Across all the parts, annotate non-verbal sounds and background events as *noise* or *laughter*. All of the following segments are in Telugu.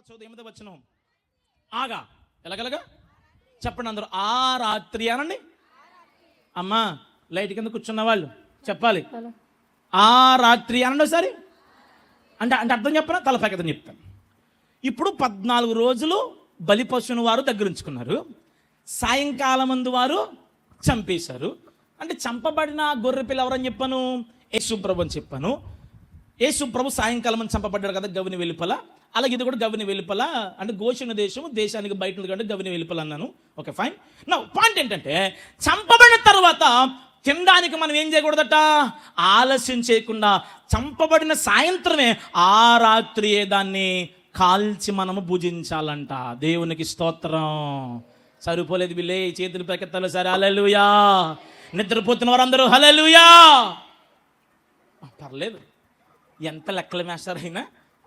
చదువు ఎనిమిది వచ్చిన ఆగా ఎలాగలగా చెప్పండి అందరూ. ఆ రాత్రి అనండి అమ్మా లైట్ కింద కూర్చున్న వాళ్ళు చెప్పాలి. ఆ రాత్రి అనండి ఒకసారి. అంటే అంటే అర్థం చెప్పనా? తలపై చెప్తాను. ఇప్పుడు పద్నాలుగు రోజులు బలి పశువుని వారు దగ్గరుంచుకున్నారు సాయంకాలం ముందు వారు చంపేశారు. అంటే చంపబడిన గొర్రె పిల్ల ఎవరని చెప్పాను? యేసుప్రభు అని చెప్పాను. యేసు ప్రభు సాయంకాలం అని చంపబడ్డాడు కదా గవిని వెలుపల. అలాగే ఇది కూడా గవిని వెలుపల. అంటే గోషణ దేశం దేశానికి బయట ఉంది కాబట్టి గవిని వెలుపల అన్నాను. Okay fine. నా పాయింట్ ఏంటంటే చంపబడిన తర్వాత తినడానికి మనం ఏం చేయకూడదట? ఆలస్యం చేయకుండా చంపబడిన సాయంత్రమే ఆ రాత్రియే దాన్ని కాల్చి మనము భుజించాలంట. దేవునికి స్తోత్రం. సరిపోలేదు వీళ్ళే చేతులు పెకెత్తాలి సరే. హలలుయా నిద్రపోతున్న వారందరూ హలలుయా పర్లేదు. ఎంత లెక్కలు మేస్తారు అయినా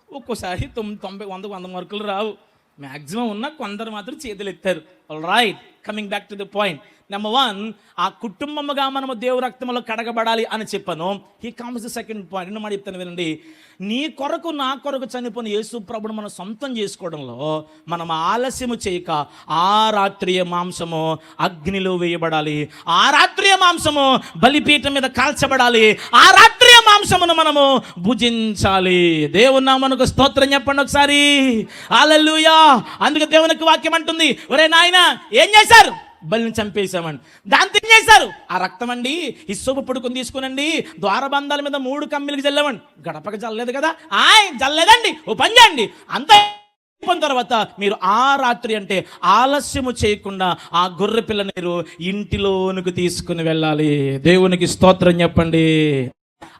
ఒక్కోసారి తొమ్మిది తొంభై వంద వంద మార్కులు రావు. మ్యాక్సిమం ఉన్న కొందరు మాత్రం చేతులు ఎత్తారు. Right coming back to the point number one ఆ కుటుంబముగా మనము దేవు రక్తంలో కడగబడాలి అని చెప్పాను. He comes the second point నేను మాట చెప్తాను వినండి. నీ కొరకు నా కొరకు చనిపోయిన యేసు ప్రభుడు మనం సొంతం చేసుకోవడంలో మనం ఆలస్యము చేయక ఆ రాత్రియ మాంసము అగ్నిలో వేయబడాలి. ఆ రాత్రియ మాంసము బలిపీఠం మీద కాల్చబడాలి. ఆ రాత్రి మాంసమును మనము భుజించాలి. దేవుని మనకు స్తోత్రం చెప్పండి ఒకసారి. ఆలల్లుయా అందుకే దేవునికి వాక్యం అంటుంది. ఒరే నాయన ఏం చేశారు? బలిని చంపేశామని దాంతో ఏం చేశారు? ఆ రక్తం అండి ఇసుపు పుడుకుని తీసుకునండి. ద్వారబంధాల మీద మూడు కమ్మిలకి చల్లమండి గడపక చల్లలేదు కదా? ఆయ్ చల్లలేదండి ఓ పని చేయండి. అంత అయిపోయిన తర్వాత మీరు ఆ రాత్రి అంటే ఆలస్యము చేయకుండా ఆ గొర్రె పిల్ల మీరు ఇంటిలోనికి తీసుకుని వెళ్ళాలి. దేవునికి స్తోత్రం చెప్పండి.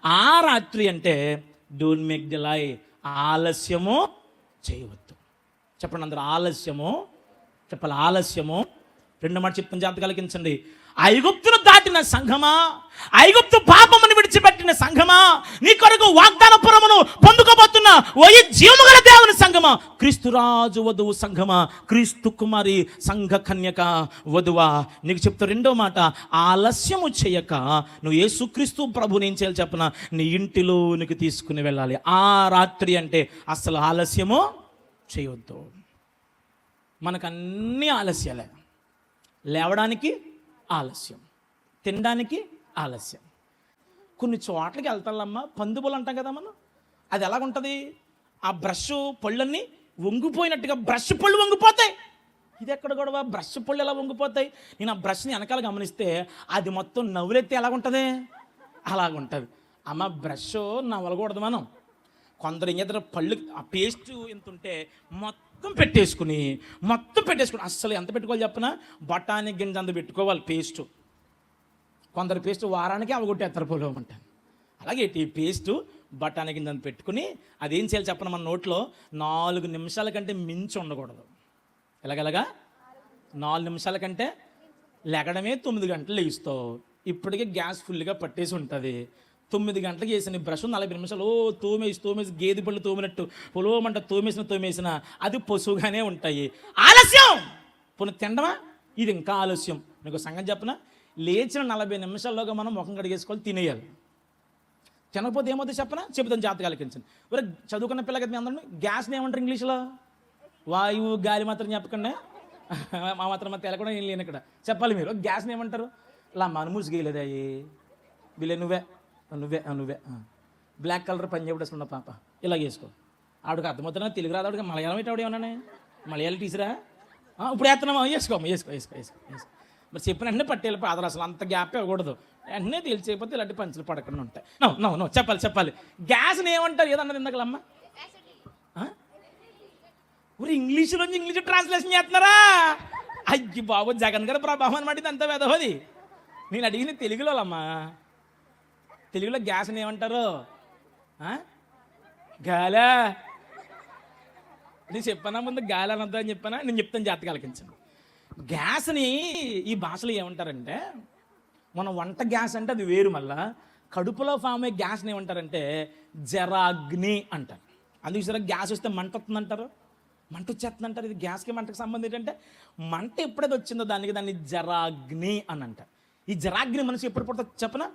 ఆ రాత్రి అంటే డోంట్ మేక్ ది లై ఆలస్యము చేయవద్దు. చెప్పండి అందరూ ఆలస్యము చెప్పాలి ఆలస్యము? రెండు మాట చెప్తాను జాగ్రత్త కలిగించండి ఐగుప్తును దాటిన సంఘమా? ఐగుప్తు పాపమును విడిచిపెట్టిన సంఘమా? నీ కొరకు వాగ్దాన పురమును పొందుకోబోతున్న ఓయి జీవము గల దేవుని సంఘమా? క్రీస్తురాజు వధువు సంఘమా? క్రీస్తు కుమారి సంఘ కన్యక వధువా? నీకు చెప్తా రెండో మాట ఆలస్యము చేయక నువ్వు యేసుక్రీస్తు ప్రభుని ఏం చేయాలి చెప్పన? నీ ఇంటిలోనికి తీసుకుని వెళ్ళాలి. ఆ రాత్రి అంటే అసలు ఆలస్యము చేయొద్దు. మనకు అన్ని ఆలస్యాలే. లేవడానికి ఆలస్యం. తినడానికి ఆలస్యం. కొన్ని చోట్లకి వెళ్తాళ్ళమ్మా పందుబులు అంటాం కదా మనం. అది ఎలాగుంటుంది? ఆ బ్రష్ పళ్ళన్నీ వంగిపోయినట్టుగా బ్రష్ పళ్ళు వంగిపోతాయి. ఇది ఎక్కడ గొడవ? బ్రష్ పళ్ళు ఎలా వంగిపోతాయి? నేను ఆ బ్రష్ని వెనకాల గమనిస్తే అది మొత్తం నవ్వులెత్తే ఎలాగుంటుంది? అలాగుంటుంది. అమ్మ బ్రష్ నవ్వలకూడదు మనం. కొందరు ఏం చేస్తారు? పళ్ళు ఆ పేస్ట్ ఎంత ఉంటే మొత్తం మొత్తం పెట్టేసుకుని మొత్తం పెట్టేసుకుని అస్సలు ఎంత పెట్టుకోవాలి చెప్పనా? బఠానీ గింజ అంత పెట్టుకోవాలి పేస్ట్ కొందరు పేస్ట్ వారానికి అవగొట్టి పొలం అంటాను అలాగే ఈ పేస్ట్ బఠానీ గింజ అంత పెట్టుకుని అదేం చేయాలి చెప్పను మన నోట్లో? నాలుగు నిమిషాల కంటే మించి ఉండకూడదు. ఎలాగెలాగా? నాలుగు నిమిషాల కంటే లెగడమే తొమ్మిది గంటలు లేస్తావు ఇప్పటికే గ్యాస్ ఫుల్గా పట్టేసి ఉంటుంది. తొమ్మిది గంటలకు వేసిన బ్రష్ నలభై నిమిషాలు. ఓ తోమేసి తోమేసి గేదె పళ్ళు తోమినట్టు. పొలవమంట తోమేసిన తోమేసిన అది పశువుగానే ఉంటాయి. ఆలస్యం! పునః తినడమా ఇది ఇంకా ఆలస్యం. నీకు సంగతి చెప్పిన? లేచిన నలభై నిమిషాల్లోగా మనం ముఖం కడిగేసుకోవాలి తినేయాలి. తినకపోతే ఏమవుతుంది చెప్పనా? చెబుతాను జాతకాలు కలిగించండి ఒరే చదువుకున్న పిల్లకి మీ అందరం గ్యాస్ని ఏమంటారు ఇంగ్లీష్లో? వాయువు గాలి మాత్రం చెప్పకుండా. *laughs* మా మాత్రం మా తెలకుండా ఏం లేని ఇక్కడ చెప్పాలి మీరు. గ్యాస్ని ఏమంటారు? లా మనమూసి గీయలేదాయి వీళ్ళే నువ్వే. నువ్వే నువ్వే బ్లాక్ కలర్ పని చెప్పేసుకున్న పాప. ఇలా చేసుకో. ఆవిడకి అర్థమవుతున్నా తెలుగు రాదు ఆవిడకి? మలయాళం ఏంటి ఆవిడ ఏమన్నా? మలయాళం టీచరా? ఇప్పుడు వేస్తున్నామా వేసుకోమ్మా వేసుకో వేసుకో వేసుకో వేసుకో. మరి చెప్పిన వెంటనే పట్టేళ్ళ పాదలు అసలు అంత గ్యాప్ ఇవ్వకూడదు వెంటనే తెలిసిపోతే ఇలాంటి పంచులు పడకుండా ఉంటాయి. నో నో నో చెప్పాలి చెప్పాలి. గ్యాస్ని ఏమంటారు? ఏదన్నది ఇందకలమ్మ ఊరి ఇంగ్లీష్లో ఇంగ్లీష్ ట్రాన్స్లేషన్ చేస్తున్నారా? అయ్యి బాబు జగన్ గారి ప్రభావం అనమాట ఇది అంత వెదవది. నేను అడిగిన తెలుగులో అమ్మా తెలుగులో గ్యాస్ని ఏమంటారు? గాలా? నేను చెప్పానా ముందు గాలి అనద్దు అని చెప్పానా? నేను చెప్తాను జాతక ఆలకించండి. గ్యాస్ని ఈ భాషలో ఏమంటారంటే మన వంట గ్యాస్ అంటే అది వేరు మళ్ళా. కడుపులో ఫామ్ అయ్యే గ్యాస్ని ఏమంటారంటే జరాగ్ని అంటారు. అందుకు సరే గ్యాస్ వస్తే మంట వస్తుందంటారు? మంట వచ్చేస్తుంది అంటారు ఇది గ్యాస్కి మంటకి సంబంధం ఏంటంటే మంట ఎప్పుడైతే వచ్చిందో దానికి దాన్ని జరాగ్ని అని అంటారు. ఈ జరాగ్ని మనిషి ఎప్పుడు పుడుతుంది చెప్పనా?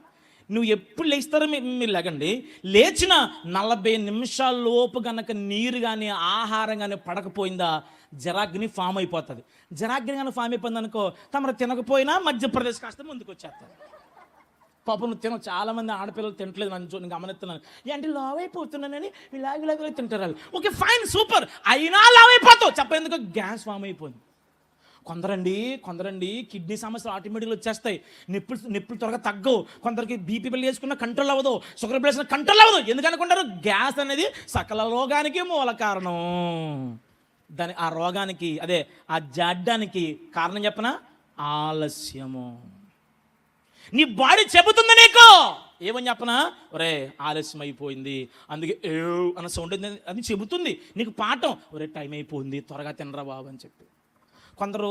నువ్వు ఎప్పుడు లేస్తారో మీరు లేకండి. లేచిన నలభై నిమిషాల లోపు నీరు కానీ ఆహారం కానీ పడకపోయిందా జరాగ్ని ఫామ్ అయిపోతుంది. జరాగ్ని కానీ ఫామ్ అయిపోయింది అనుకో తమరు తినకపోయినా మధ్యప్రదేశ్ కాస్త ముందుకు వచ్చేస్తారు పాపం నువ్వు తిన చాలా మంది ఆడపిల్లలు తింటలేదు నన్ను చూ- నేను గమనిస్తున్నాను. ఏంటి లావ్ అయిపోతున్నానని? ఇలాగ ఇలాగ తింటారు వాళ్ళు. Okay fine super. అయినా లావ్ అయిపోతావు. చెప్పేందుకు గ్యాస్ ఫామ్ అయిపోయింది. కొందరండి కొందరండి కిడ్నీ సమస్యలు ఆటోమేటిక్గా వచ్చేస్తాయి. నిప్పులు నిప్పులు త్వరగా తగ్గవు. కొందరికి బీపీ బిల్ వేసుకున్న కంట్రోల్ అవ్వదు. షుగర్ బిల్ వేసుకున్న కంట్రోల్ అవ్వదు. ఎందుకనుకుంటారు? గ్యాస్ అనేది సకల రోగానికి మూల కారణం. దాని ఆ రోగానికి అదే ఆ జాడ్డానికి కారణం చెప్పనా? ఆలస్యము. నీ బాడీ చెబుతుంది నీకు. ఏమని చెప్పనా? ఒరే ఆలస్యం అయిపోయింది అందుకే ఏ అన్న సౌండ్ అది చెబుతుంది. నీకు పాఠం. ఒరే టైం అయిపోయింది త్వరగా తినరా బాబు అని చెప్పి. కొందరు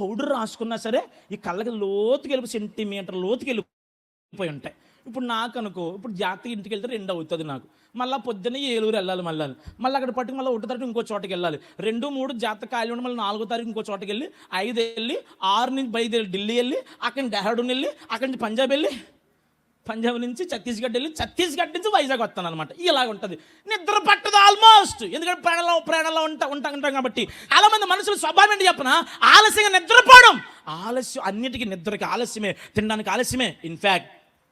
పౌడర్ రాసుకున్నా సరే ఈ కళ్ళకి లోతుకి వెళ్ళి సెంటీమీటర్ లోతుకి వెళ్ళిపోయి ఉంటాయి. ఇప్పుడు నాకు అనుకో ఇప్పుడు జాతీయ ఇంటికి వెళ్తే రెండు అవుతుంది నాకు. మళ్ళీ పొద్దున్నే ఏలూరు వెళ్ళాలి మళ్ళీ. మళ్ళీ అక్కడ పట్టుకు మళ్ళీ ఒకటో తారీఖు ఇంకో చోటకి వెళ్ళాలి. రెండు మూడు జాతర ఖాళీ ఉండి మళ్ళీ నాలుగో తారీఖు ఇంకో చోటకి వెళ్ళి ఐదు వెళ్ళి ఆరు నుంచి బయలుదేరి ఢిల్లీ వెళ్ళి అక్కడి డెహ్రాడూన్ వెళ్ళి అక్కడి నుంచి పంజాబ్ వెళ్ళి పంజాబ్ నుంచి ఛత్తీస్గఢ్ వెళ్ళి ఛత్తీస్గఢ్ నుంచి వైజాగ్ వస్తాను అనమాట ఇలాగ ఉంటుంది. నిద్ర పట్టదు ఆల్మోస్ట్ ఎందుకంటే ప్రాణంలో ప్రాణంలో ఉంటా ఉంటా ఉంటాం కాబట్టి. చాలా మంది మనుషులు స్వభావం ఏంటి చెప్పిన? ఆలస్యంగా నిద్రపోవడం. ఆలస్యం అన్నిటికీ నిద్రకి ఆలస్యమే తినడానికి ఆలస్యమే. ఇన్ఫ్యాక్ట్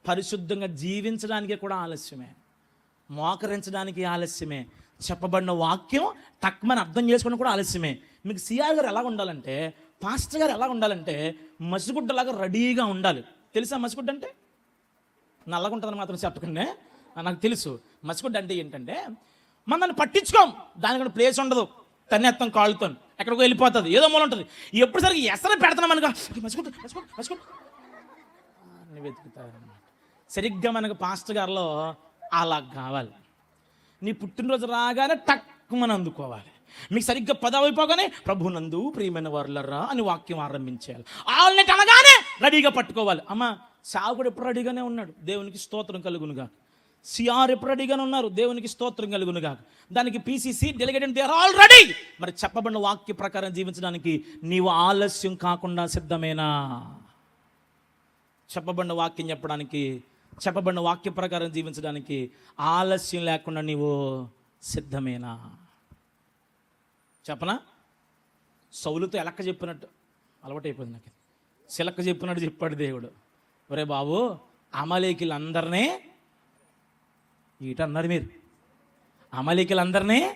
పరిశుద్ధంగా జీవించడానికి కూడా ఆలస్యమే. మోకరించడానికి ఆలస్యమే. చెప్పబడిన వాక్యం తక్కువని అర్థం చేసుకోవడం కూడా ఆలస్యమే. మీకు సిఆర్ గారు ఎలా ఉండాలంటే పాస్టర్ గారు ఎలా ఉండాలంటే మసిగుడ్డలాగా రెడీగా ఉండాలి. తెలుసా మసిగుడ్డ అంటే? నల్లగా ఉంటుందని మాత్రం చెప్పకండి. నాకు తెలుసు. మసిగుడ్డ అంటే ఏంటంటే మనం దాన్ని పట్టించుకోం. దానికన్నా ప్లేస్ ఉండదు. తన్నెత్తం కాళ్ళుతో ఎక్కడికో వెళ్ళిపోతుంది. ఏదో మూల ఉంటుంది. ఎప్పుడు సరిగ్గా ఎసర పెడుతున్నాం అనుకో మసిగుడ్డ అని వెతుకుతారన్నమాట. సరిగ్గా మనకు పాస్టర్ గారిలో అలా కావాలి. నీ పుట్టినరోజు రాగానే టక్కుమని అందుకోవాలి. మీకు సరిగ్గా పదవి అయిపోగానే ప్రభు నందు ప్రియమైన వారులరా అని వాక్యం ఆరంభించేయాలి. ఆల్నెట్ అనగానే రెడీగా పట్టుకోవాలి. అమ్మ సేవకుడు ఎప్పుడు రెడీగానే ఉన్నాడు దేవునికి స్తోత్రం కలుగునుగా సిఆర్ ఎప్పుడు రెడీగానే ఉన్నారు దేవునికి స్తోత్రం కలుగునుగా దానికి PCC delegate they are already మరి చెప్పబడిన వాక్య ప్రకారం జీవించడానికి నీవు ఆలస్యం కాకుండా సిద్ధమేనా? చెప్పబడిన వాక్యం చెప్పడానికి చెప్పబడిన వాక్య ప్రకారం జీవించడానికి ఆలస్యం లేకుండా నీవు సిద్ధమేనా? చెప్పనా? సౌలుతో ఎలక్క చెప్పినట్టు అలవాటైపోయింది నాకు. సిలక్క చెప్పినట్టు చెప్పాడు దేవుడు. ఒరే బాబు అమలేకిలందరినీ ఈట అన్నారు మీరు. అమలేకిలందరినీ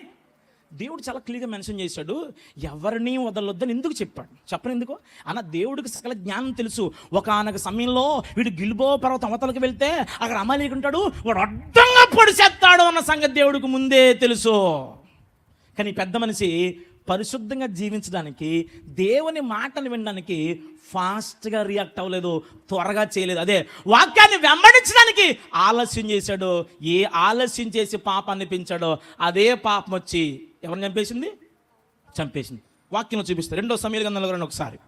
దేవుడు చాలా క్లియర్గా మెన్షన్ చేశాడు. ఎవరిని వదలొద్దని ఎందుకు చెప్పాడు? చెప్పను ఎందుకు? అన్న దేవుడికి సకల జ్ఞానం తెలుసు. ఒక ఆనక సమయంలో వీడు గిల్బో పర్వతం అవతలకు వెళ్తే అక్కడ అమలేకి ఉంటాడు. వాడు అడ్డంగా పొడిచేస్తాడు అన్న సంగతి దేవుడికి ముందే తెలుసు. కానీ పెద్ద మనిషి పరిశుద్ధంగా జీవించడానికి దేవుని మాటలు వినడానికి ఫాస్ట్గా రియాక్ట్ అవ్వలేదు త్వరగా చేయలేదు. అదే వాక్యాన్ని వెంబడించడానికి ఆలస్యం చేశాడు. ఏ ఆలస్యం చేసి పాపాన్ని పెంచాడో అదే పాపం వచ్చి ఎవరిని చంపేసింది? చంపేసింది. వాక్యం చూపిస్తారు రెండో సమయాలు గ్రంథంలో కూడా ఒకసారి.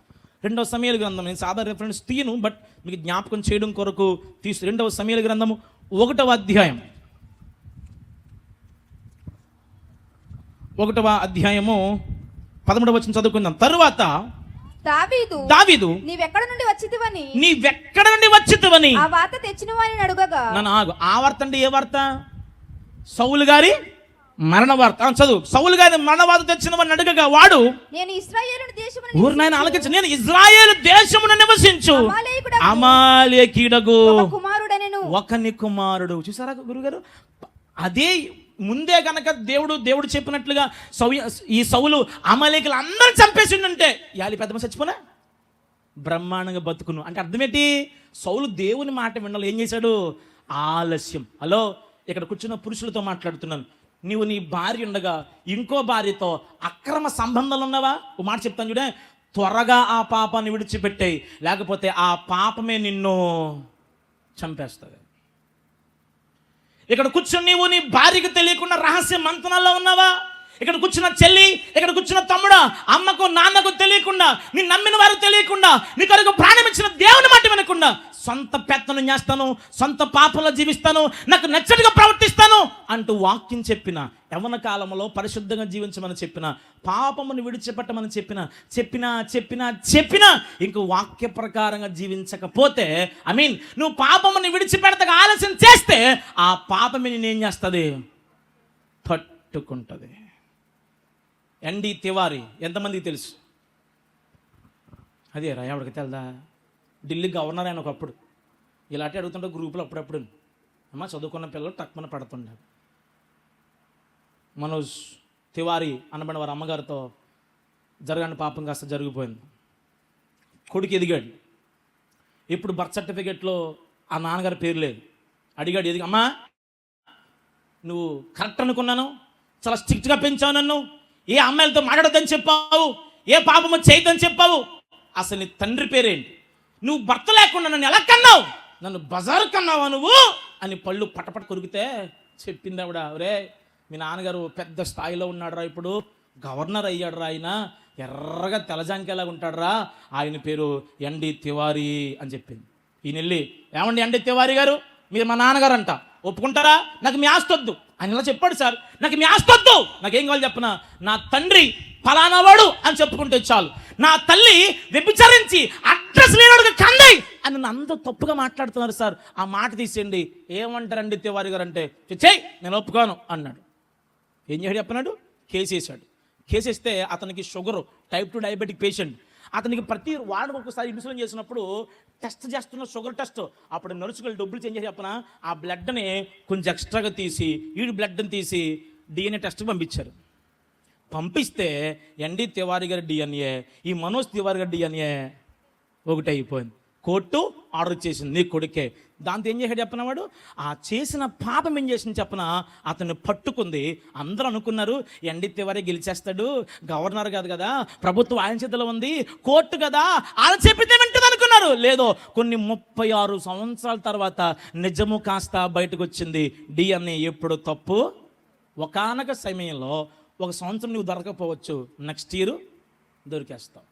రెండవ సమయాల గ్రంథం. నేను సాధారణ రిఫరెన్స్ తీయను బట్ మీకు జ్ఞాపకం చేయడం కొరకు తీసు. రెండవ సమయాల గ్రంథము ఒకటవ అధ్యాయం. ఒకటవ అధ్యాయము పదమూడవ వచ్చిన చదువుకుందాం. తరువాత దావీదు దావీదు నీవెక్కడ నుండి వచ్చితివని? నీవెక్కడ నుండి వచ్చితువని? ఆ వార్త తెచ్చిన వారిని అడుగగా. నన్ను ఆగు. ఆ వార్త అంటే ఏ వార్త? సౌలు గారి మరణ వార్త. చదువు. సౌలు గారి మరణ వార్త తెచ్చిన వాడిని అడగగా. వాడు నేను ఇస్రాయేలు దేశమును ఊరు నాయన ఆలకించు. నేను ఇజ్రాయేల్ దేశమున నివసించు. అమాలేకుడగు కుమారుడనెను. ఒకని కుమారుడు. చూసారా గురుగారు? అదే ముందే గనక దేవుడు దేవుడు చెప్పినట్లుగా సౌ ఈ సౌలు అమలేకులు అందరూ చంపేసిండుంటే ఉంటే యాలి పెద్దమ్మ చచ్చిపోనా? బ్రహ్మాండంగా బతుకును. అంటే అర్థమేంటి? సౌలు దేవుని మాట వినాలి. ఏం చేశాడు? ఆలస్యం. హలో? ఇక్కడ కూర్చున్న పురుషులతో మాట్లాడుతున్నాను. నీవు నీ భార్య ఉండగా ఇంకో భార్యతో అక్రమ సంబంధాలు ఉన్నావా? ఒక మాట చెప్తాను చూడే. త్వరగా ఆ పాపాన్ని విడిచిపెట్టాయి. లేకపోతే ఆ పాపమే నిన్ను చంపేస్తుంది. ఇక్కడ కూర్చుని నీవు నీ భార్యకు తెలియకుండా రహస్య మంతనాల్లో ఉన్నావా? ఇక్కడ కూర్చున్న చెల్లి ఇక్కడ కూర్చున్న తమ్ముడా అమ్మకు నాన్నకు తెలియకుండా నీ నమ్మిన వారు తెలియకుండా నీ కొరకు ప్రాణం ఇచ్చిన దేవుని మాట వినకుండా సొంత పెత్తనం చేస్తాను సొంత పాపంలో జీవిస్తాను నాకు నచ్చటిగా ప్రవర్తిస్తాను అంటూ వాక్యం చెప్పిన యవన కాలంలో పరిశుద్ధంగా జీవించమని చెప్పిన పాపమును విడిచిపెట్టమని చెప్పిన చెప్పినా చెప్పినా చెప్పినా ఇంక వాక్య ప్రకారంగా జీవించకపోతే ఐ మీన్ నువ్వు పాపముని విడిచిపెడతగా ఆలస్యం చేస్తే ఆ పాపమి నేనేం చేస్తుంది? పట్టుకుంటుంది ఎన్డి తివారి ఎంతమందికి తెలుసు? అదే రా ఎవరికి తెలదా? ఢిల్లీ గవర్నర్ ఆయన ఒకప్పుడు. ఇలాంటి అడుగుతుంటే గ్రూపులు అప్పుడప్పుడు. అమ్మ చదువుకున్న పిల్లలు తక్కువ పడుతుండే మనోజ్ తివారి అనబడిన వారి అమ్మగారితో జరగని పాపం కాస్త జరిగిపోయింది. కొడుకు ఎదిగాడు. ఇప్పుడు బర్త్ సర్టిఫికెట్లో ఆ నాన్నగారి పేరు లేదు. అడిగాడు ఎదిగి అమ్మా నువ్వు కరెక్ట్ అనుకున్నాను? చాలా స్ట్రిక్ట్గా పెంచావు నన్ను. ఏ అమ్మాయిలతో మాట్లాడద్దని చెప్పావు? ఏ పాపము చేయొద్దని చెప్పావు? అసలు నీ తండ్రి పేరేంటి? నువ్వు భర్త లేకుండా నన్ను ఎలా కన్నావు? నన్ను బజారు కన్నావా నువ్వు? అని పళ్ళు పటపట కొరికితే చెప్పింది ఆవిడ ఒరే మీ నాన్నగారు పెద్ద స్థాయిలో ఉన్నాడురా ఇప్పుడు. గవర్నర్ అయ్యాడురా ఆయన. ఎర్రగా తెలజాంకేలాగా ఉంటాడురా. ఆయన పేరు ఎండి తివారీ అని చెప్పింది. ఈయన వెళ్ళి ఏమండి ఎండి తివారీ గారు? మీరు మా నాన్నగారు అంట ఒప్పుకుంటారా? నాకు మీ ఆస్తొద్దు ఆయన ఇలా చెప్పాడు సార్. నాకు మీ ఆస్తొద్దు నాకేం కావాలి చెప్పనా? నా తండ్రి ఫలానావాడు అని చెప్పుకుంటే చాలు. నా తల్లి వ్యభిచరించి అడ్రస్ లేనాడుగా కంది! అని నన్ను అందరూ తప్పుగా మాట్లాడుతున్నారు సార్. ఆ మాట తీసేయండి. ఏమంటారండి తివారి గారు అంటే చెయ్యి నేను ఒప్పుకోను అన్నాడు. ఏం చేయడు చెప్పన్నాడు? కేసేసాడు. కేసేస్తే వేస్తే అతనికి sugar type two diabetic patient. అతనికి ప్రతి వారానికి ఒకసారి ఇన్సులిన్ చేసినప్పుడు టెస్ట్ చేస్తున్న షుగర్ టెస్ట్. అప్పుడు నడుచుకుని డబ్బులు చేంజ్ చేసి చెప్పిన? ఆ బ్లడ్ని కొంచెం ఎక్స్ట్రాగా తీసి వీడి బ్లడ్ని తీసి డిఎన్ఏ టెస్ట్ పంపించారు. పంపిస్తే ఎన్డీ తివారి గారి డిఎన్ఏ ఈ మనోజ్ తివారి గారి డిఎన్ఏ ఒకటి అయిపోయింది కోర్టు ఆర్డర్ చేసింది. నీ కొడుకే. దాంతో ఏం చేశాడు చెప్పినవాడు ఆ చేసిన పాపం ఏం చేసింది చెప్పన? అతన్ని పట్టుకుంది. అందరూ అనుకున్నారు ఎండితే వరే గెలిచేస్తాడు. గవర్నర్ కాదు కదా ప్రభుత్వం ఆయన చేతిలో ఉంది. కోర్టు కదా ఆయన చెప్పితే వింటుంది అనుకున్నారు. లేదో కొన్ని ముప్పై ఆరు సంవత్సరాల తర్వాత నిజము కాస్త బయటకు వచ్చింది డిఎన్ఏ ఎప్పుడు తప్పు? ఒకానొక సమయంలో ఒక సంవత్సరం నువ్వు దొరకపోవచ్చు. నెక్స్ట్ ఇయర్ దొరికేస్తావు.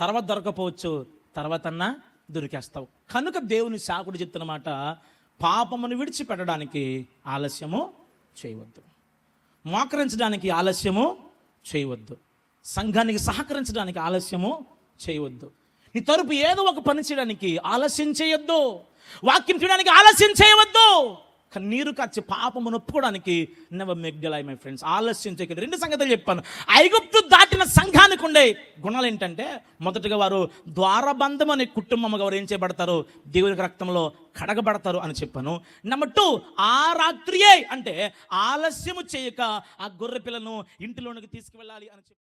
తర్వాత దొరకపోవచ్చు. తర్వాతన్నా దొరికేస్తావు. కనుక దేవుని సాకుడు చెప్తున్న మాట పాపమును విడిచిపెట్టడానికి ఆలస్యము చేయవద్దు. మోకరించడానికి ఆలస్యము చేయవద్దు. సంఘానికి సహకరించడానికి ఆలస్యము చేయవద్దు. నీ తరపు ఏదో ఒక పని చేయడానికి ఆలస్యం చేయొద్దు. వాక్యం చేయడానికి ఆలస్యం చేయవద్దు. కన్నీరు కార్చి పాపము నొప్పుకోవడానికి never make delay my friends ఆలస్యం చేయకండి. రెండు సంగతులు చెప్పాను. ఐగుప్తు దాటిన సంఘానికి ఉండే గుణాలు ఏంటంటే మొదటగా వారు ద్వారబంధం అనే కుటుంబం వారు ఏం చేయబడతారు? దేవునికి రక్తంలో కడగబడతారు అని చెప్పాను. నెంబర్ టూ ఆ రాత్రియే అంటే ఆలస్యము చేయక ఆ గొర్రె పిల్లను ఇంటిలోనికి తీసుకువెళ్ళాలి అని చెప్పి